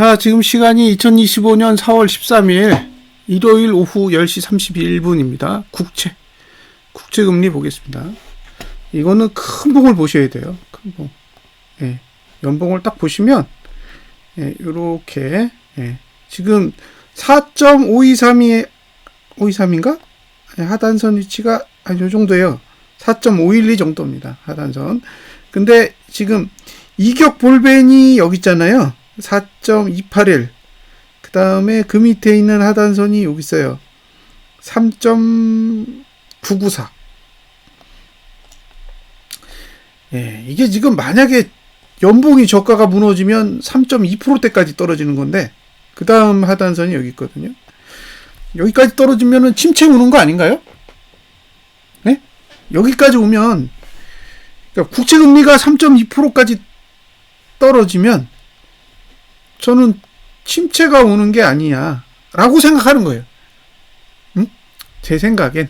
자, 지금 시간이 2025년 4월 13일 일요일 오후 10시 31분입니다. 국채. 국채 금리 보겠습니다. 이거는 큰 봉을 보셔야 돼요. 큰 봉. 예. 연봉을 딱 보시면 예, 요렇게 예. 지금 4.523이 523인가? 예, 하단선 위치가 한요 정도예요. 4.512 정도입니다. 하단선. 근데 지금 이격 볼벤이 여기 있잖아요. 4.281. 그 다음에 그 밑에 있는 하단선이 여기 있어요. 3.994. 예, 이게 지금 만약에 연봉이 저가가 무너지면 3.2%대까지 떨어지는 건데, 그 다음 하단선이 여기 있거든요. 여기까지 떨어지면은 침체 오는 거 아닌가요? 네? 여기까지 오면, 그러니까 국채금리가 3.2%까지 떨어지면, 저는 침체가 오는 게 아니야. 라고 생각하는 거예요. 응? 제 생각엔.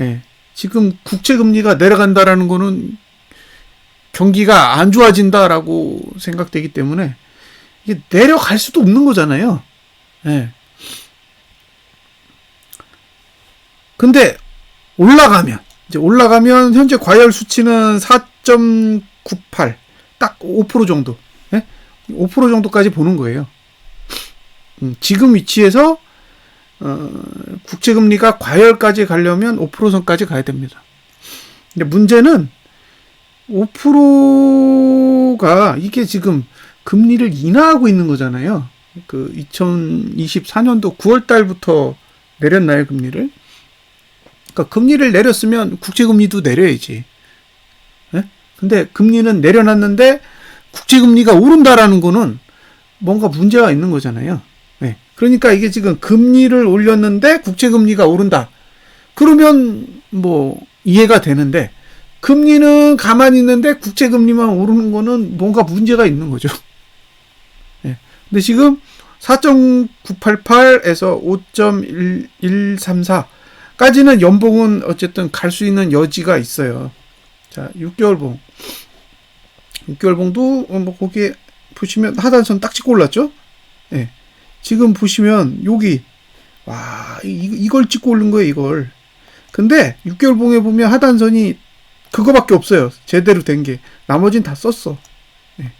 예. 지금 국채금리가 내려간다라는 거는 경기가 안 좋아진다라고 생각되기 때문에 이게 내려갈 수도 없는 거잖아요. 예. 근데 올라가면 이제 올라가면 현재 과열 수치는 4.98, 딱 5% 정도. 예? 5% 정도까지 보는 거예요. 음, 지금 위치에서 어, 국채 금리가 과열까지 가려면 5%선까지 가야 됩니다. 근데 문제는 5%가 이게 지금 금리를 인하하고 있는 거잖아요. 그 2024년도 9월 달부터 내렸나요, 금리를? 그러니까 금리를 내렸으면 국채 금리도 내려야지. 예? 근데 금리는 내려놨는데 국채 금리가 오른다라는 거는 뭔가 문제가 있는 거잖아요. 예. 그러니까 이게 지금 금리를 올렸는데 국채 금리가 오른다. 그러면 뭐 이해가 되는데 금리는 가만히 있는데 국채 금리만 오르는 거는 뭔가 문제가 있는 거죠. 예. 근데 지금 4.988에서 5.1134까지는 연봉은 어쨌든 갈 수 있는 여지가 있어요. 자, 6개월 봉. 6개월 봉도 뭐 거기에 보시면 하단선 딱 찍고 올랐죠? 예. 지금 보시면 여기 와, 이, 이걸 찍고 올린 거예요, 이걸. 근데 6개월 봉에 보면 하단선이 그거밖에 없어요. 제대로 된 게. 나머진 다 썼어. 예.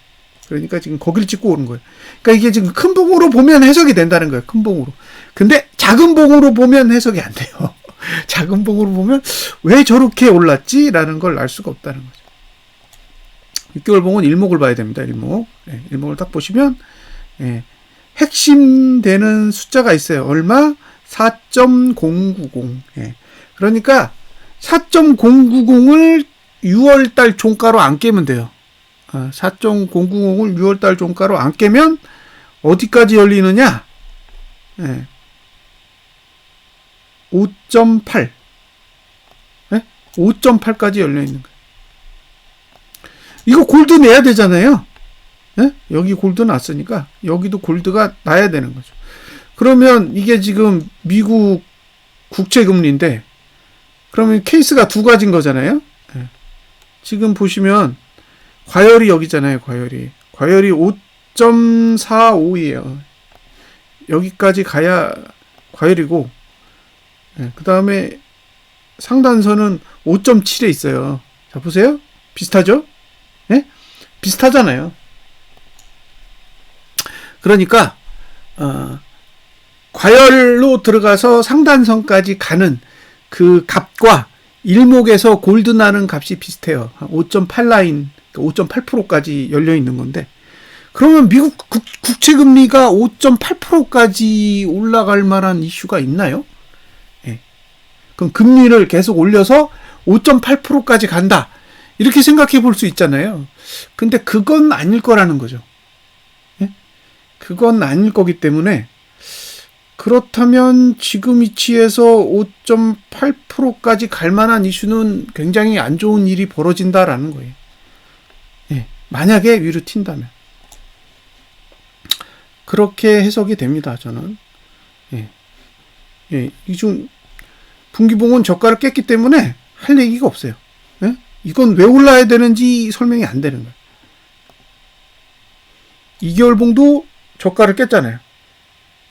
그러니까 지금 거기를 찍고 오는 거예요. 그러니까 이게 지금 큰 봉으로 보면 해석이 된다는 거예요. 큰 봉으로. 근데 작은 봉으로 보면 해석이 안 돼요. 작은 봉으로 보면 왜 저렇게 올랐지? 라는 걸 알 수가 없다는 거죠. 6개월 봉은 일목을 봐야 됩니다. 일목. 예, 일목을 딱 보시면 예, 핵심 되는 숫자가 있어요. 얼마? 4.090. 예. 그러니까 4.090을 6월 달 종가로 안 깨면 돼요. 4.090을 6월 달 종가로 안 깨면 어디까지 열리느냐? 예. 5.8. 예? 5.8까지 열려 있는 거예요. 이거 골드 내야 되잖아요. 예? 여기 골드 났으니까 여기도 골드가 나야 되는 거죠. 그러면 이게 지금 미국 국채 금리인데 그러면 케이스가 두 가지인 거잖아요. 예. 지금 보시면 과열이 여기잖아요. 과열이 과열이 5.45예요. 여기까지 가야 과열이고 예. 그 다음에 상단선은 5.7에 있어요. 자 보세요. 비슷하죠? 예? 비슷하잖아요. 그러니까 어, 과열로 들어가서 상단선까지 가는 그 값과 일목에서 골드 나는 값이 비슷해요. 5.8 라인, 5.8%까지 열려 있는 건데 그러면 미국 국, 채 금리가 5.8%까지 올라갈 만한 이슈가 있나요? 예. 그럼 금리를 계속 올려서 5.8%까지 간다. 이렇게 생각해 볼 수 있잖아요. 근데 그건 아닐 거라는 거죠. 예? 그건 아닐 거기 때문에 그렇다면 지금 위치에서 5.8%까지 갈 만한 이슈는 굉장히 안 좋은 일이 벌어진다라는 거예요. 예, 만약에 위로 튄다면. 그렇게 해석이 됩니다, 저는. 예. 예, 이중 분기봉은 저가를 깼기 때문에 할 얘기가 없어요. 예? 이건 왜 올라야 되는지 설명이 안 되는 거예요. 2개월 봉도 저가를 깼잖아요.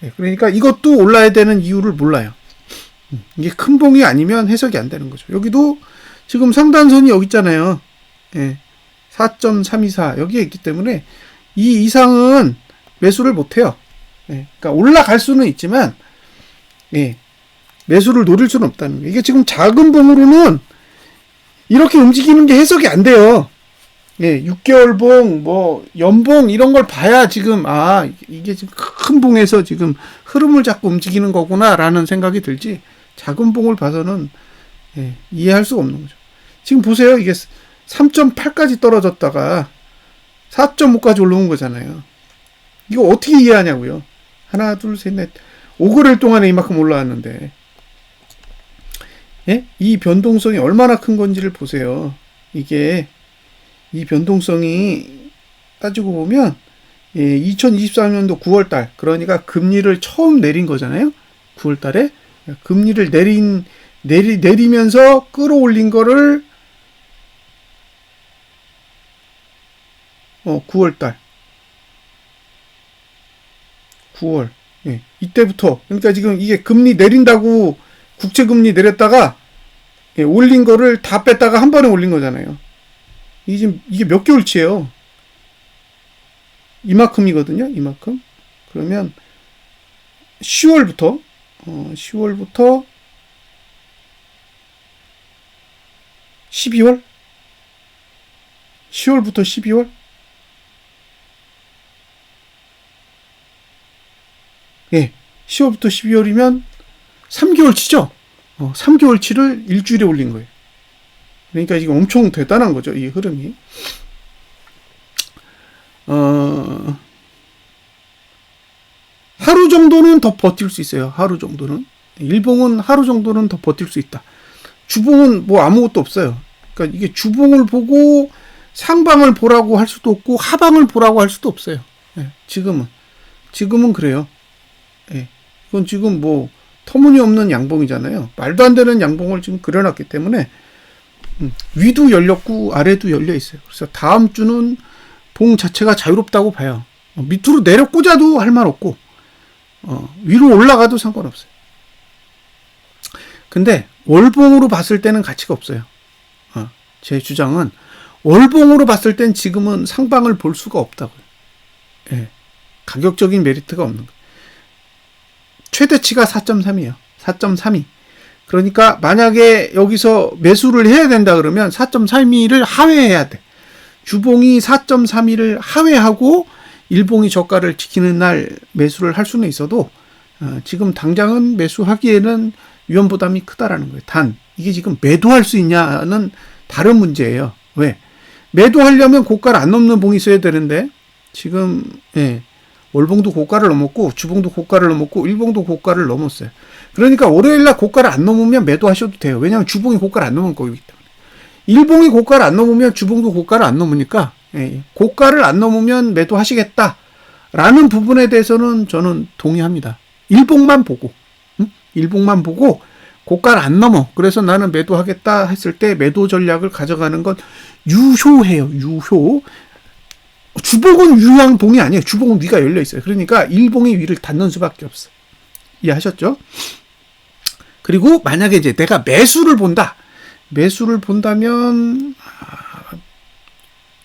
예, 그러니까 이것도 올라야 되는 이유를 몰라요. 음, 이게 큰 봉이 아니면 해석이 안 되는 거죠. 여기도 지금 상단선이 여기 있잖아요. 예, 4.324 여기에 있기 때문에 이 이상은 매수를 못 해요. 예, 그러니까 올라갈 수는 있지만 예, 매수를 노릴 수는 없다는 거예요. 이게 지금 작은 봉으로는 이렇게 움직이는 게 해석이 안 돼요. 예, 6개월 봉, 뭐, 연봉, 이런 걸 봐야 지금, 아, 이게 지금 큰 봉에서 지금 흐름을 잡고 움직이는 거구나, 라는 생각이 들지, 작은 봉을 봐서는, 예, 이해할 수가 없는 거죠. 지금 보세요. 이게 3.8까지 떨어졌다가 4.5까지 올라온 거잖아요. 이거 어떻게 이해하냐고요. 하나, 둘, 셋, 넷. 5거래일 동안에 이만큼 올라왔는데, 예? 이 변동성이 얼마나 큰 건지를 보세요. 이게 이 변동성이 따지고 보면 예, 2024년도 9월 달 그러니까 금리를 처음 내린 거잖아요. 9월 달에 금리를 내린 내리 내리면서 끌어올린 거를 어 9월 달 9월 예, 이때부터 그러니까 지금 이게 금리 내린다고 국채 금리 내렸다가 예, 올린 거를 다 뺐다가 한 번에 올린 거잖아요. 이게 지금 이게 몇 개월치예요? 이만큼이거든요. 이만큼. 그러면 10월부터 어, 10월부터 12월 10월부터 12월 예, 10월부터 12월이면 3개월치죠. 어, 3개월치를 일주일에 올린 거예요. 그러니까 이게 엄청 대단한 거죠. 이 흐름이. 어, 하루 정도는 더 버틸 수 있어요. 하루 정도는. 일봉은 하루 정도는 더 버틸 수 있다. 주봉은 뭐 아무것도 없어요. 그러니까 이게 주봉을 보고 상방을 보라고 할 수도 없고 하방을 보라고 할 수도 없어요. 예, 지금은. 지금은 그래요. 예, 이건 지금 뭐 터무니없는 양봉이잖아요. 말도 안 되는 양봉을 지금 그려놨기 때문에 음, 위도 열렸고 아래도 열려 있어요. 그래서 다음 주는 봉 자체가 자유롭다고 봐요. 어, 밑으로 내려 꽂아도 할 말 없고 어, 위로 올라가도 상관없어요. 근데 월봉으로 봤을 때는 가치가 없어요. 어, 제 주장은 월봉으로 봤을 땐 지금은 상방을 볼 수가 없다고요. 예, 가격적인 메리트가 없는 거예요. 최대치가 4.3이에요. 4.32. 그러니까 만약에 여기서 매수를 해야 된다 그러면 4.32를 하회해야 돼. 주봉이 4.32를 하회하고 일봉이 저가를 지키는 날 매수를 할 수는 있어도 어, 지금 당장은 매수하기에는 위험 부담이 크다라는 거예요. 단 이게 지금 매도할 수 있냐는 다른 문제예요. 왜? 매도하려면 고가를 안 넘는 봉이 있어야 되는데 지금 예, 월봉도 고가를 넘었고 주봉도 고가를 넘었고 일봉도 고가를 넘었어요. 그러니까 월요일날 고가를 안 넘으면 매도하셔도 돼요. 왜냐하면 주봉이 고가를 안 넘은 거기 때문에. 일봉이 고가를 안 넘으면 주봉도 고가를 안 넘으니까 예, 고가를 안 넘으면 매도하시겠다 라는 부분에 대해서는 저는 동의합니다. 일봉만 보고 응? 일봉만 보고 고가를 안 넘어. 그래서 나는 매도하겠다 했을 때 매도 전략을 가져가는 건 유효해요. 유효. 주봉은 유효한 봉이 아니에요. 주봉은 위가 열려 있어요. 그러니까 일봉이 위를 닫는 수밖에 없어. 이해하셨죠? 그리고 만약에 이제 내가 매수를 본다. 매수를 본다면 아,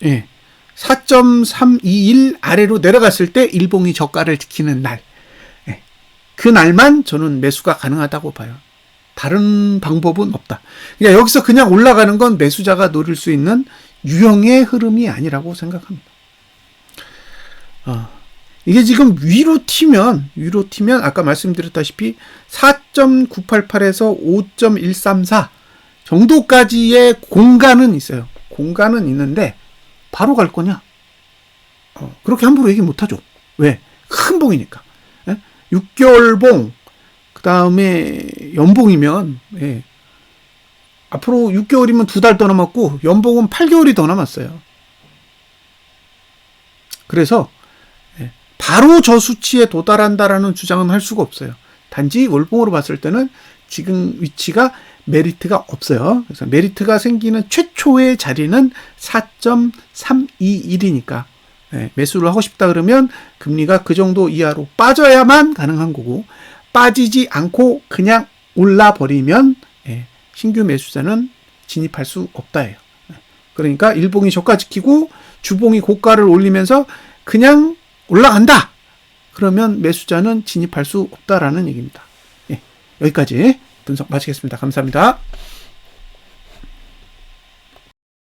예. 4.321 아래로 내려갔을 때 일봉이 저가를 지키는 날. 예. 그 날만 저는 매수가 가능하다고 봐요. 다른 방법은 없다. 그러니까 여기서 그냥 올라가는 건 매수자가 노릴 수 있는 유형의 흐름이 아니라고 생각합니다. 어. 이게 지금 위로 튀면 위로 튀면 아까 말씀드렸다시피 4.988에서 5.134 정도까지의 공간은 있어요. 공간은 있는데 바로 갈 거냐? 어, 그렇게 함부로 얘기 못 하죠. 왜? 큰 봉이니까. 예? 6개월 봉, 그 다음에 연봉이면, 예. 앞으로 6개월이면 두 달 더 남았고, 연봉은 8개월이 더 남았어요. 그래서 바로 저 수치에 도달한다라는 주장은 할 수가 없어요. 단지 월봉으로 봤을 때는 지금 위치가 메리트가 없어요. 그래서 메리트가 생기는 최초의 자리는 4.321이니까 예, 매수를 하고 싶다 그러면 금리가 그 정도 이하로 빠져야만 가능한 거고 빠지지 않고 그냥 올라 버리면 예, 신규 매수자는 진입할 수 없다예요. 예, 그러니까 일봉이 저가 지키고 주봉이 고가를 올리면서 그냥 올라간다. 그러면 매수자는 진입할 수 없다라는 얘기입니다. 예, 여기까지 분석 마치겠습니다. 감사합니다.